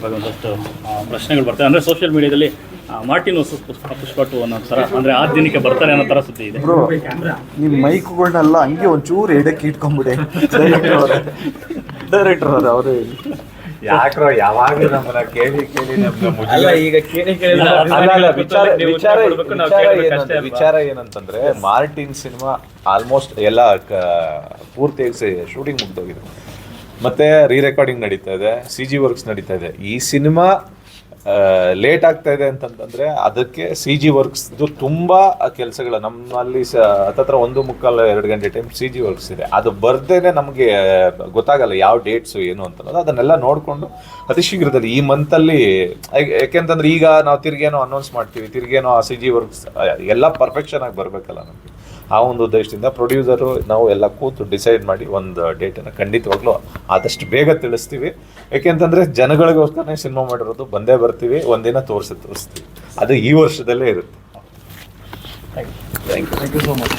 ಇವಾಗ ಒಂದಷ್ಟು ಆ, ಪ್ರಶ್ನೆಗಳು ಬರ್ತವೆ ಅಂದ್ರೆ ಸೋಷಿಯಲ್ ಮೀಡಿಯಾದಲ್ಲಿ ಮಾರ್ಟಿನ್ ಪುಷ್ಪಟ್ಟು ಪುಷ್ಪ ಪುಷ್ಪ ಟು ಅನ್ನೋ ತರ ಅಂದ್ರೆ ಆ ದಿನಕ್ಕೆ ಬರ್ತಾರೆ ಅನ್ನೋ ಥರ ಸುದ್ದಿ ಇದೆ. ನಿಮ್ ನಿಮ್ಮ ಮೈಕ್ಗಳನ್ನೆಲ್ಲ ಹಂಗೆ ಒಂಚೂರು ಎಡಕ್ಕೆ ಇಟ್ಕೊಂಬಿಡಿ. ಡೈರೆಕ್ಟರ್ ಅವರು. ಡೈರೆಕ್ಟರ್ ಅವರೇ ಅವರೇ ಯಾಕ್ರೋ ಯಾವಾಗ ನಮ್ಮನ್ನ ಕೇಳಿ ಕೇಳಿ ಅಲ್ಲ ಈಗ ಕೇಳಿ ಕೇಳಿ ವಿಚಾರ ನೀವು ವಿಚಾರ ಏನಂತ- ಏನಂತಂದ್ರೆ ಮಾರ್ಟಿನ್ ಸಿನಿಮಾ ಆಲ್ಮೋಸ್ಟ್ ಎಲ್ಲ ಕ- ಪೂರ್ತಿಯಾಗಿ ಶೂಟಿಂಗ್ ಮುಗ್ದೋಗಿದೆ. ಮತ್ತೆ ರೀ ರೆಕಾರ್ಡಿಂಗ್ ನಡೀತಾ ಇದೆ ಸಿ ಜಿ ವರ್ಕ್ಸ್ ನಡೀತಾ ಇದೆ. ಈ ಸಿನಿಮಾ ಲೇಟ್ ಆಗ್ತಾ ಇದೆ ಅಂತಂತಂದ್ರೆ ಅದಕ್ಕೆ ಸಿ ಜಿ ವರ್ಕ್ಸ್ದು ತುಂಬಾ ಕೆಲಸಗಳು. ನಮ್ಮಲ್ಲಿ ಹತ್ರ ಒಂದು ಮುಕ್ಕಾಲು ಎರಡು ಗಂಟೆ ಟೈಮ್ ಸಿ ಜಿ ವರ್ಕ್ಸ್ ಇದೆ. ಅದು ಬರ್ದೇನೆ ನಮಗೆ ಗೊತ್ತಾಗಲ್ಲ ಯಾವ ಡೇಟ್ಸು ಏನು ಅಂತ ಅದನ್ನೆಲ್ಲ ನೋಡಿಕೊಂಡು ಅತಿ ಶೀಘ್ರದಲ್ಲಿ ಈ ಮಂತಲ್ಲಿ ಯಾಕೆಂತಂದ್ರೆ ಈಗ ನಾವು ತಿರ್ಗೇನೋ ಅನೌನ್ಸ್ ಮಾಡ್ತೀವಿ ತಿರ್ಗೇನೋ ಆ ಸಿ ಜಿ ವರ್ಕ್ಸ್ ಎಲ್ಲ ಪರ್ಫೆಕ್ಷನ್ ಆಗಿ ಬರಬೇಕಲ್ಲ ನಮಗೆ. ಆ ಒಂದು ಉದ್ದೇಶದಿಂದ ಪ್ರೊಡ್ಯೂಸರು ನಾವು ಎಲ್ಲ ಕೂತು ಡಿಸೈಡ್ ಮಾಡಿ ಒಂದು ಡೇಟನ್ನು ಖಂಡಿತವಾಗ್ಲೂ ಆದಷ್ಟು ಬೇಗ ತಿಳಿಸ್ತೀವಿ. ಯಾಕೆಂತಂದ್ರೆ ಜನಗಳಿಗೋಸ್ಕರನೇ ಸಿನಿಮಾ ಮಾಡಿರೋದು ಬಂದೇ ಬರ್ತೀವಿ ಒಂದಿನ ತೋರಿಸಿ ತೋರಿಸ್ತೀವಿ. ಅದು ಈ ವರ್ಷದಲ್ಲೇ ಇರುತ್ತೆ. Thank you thank you so much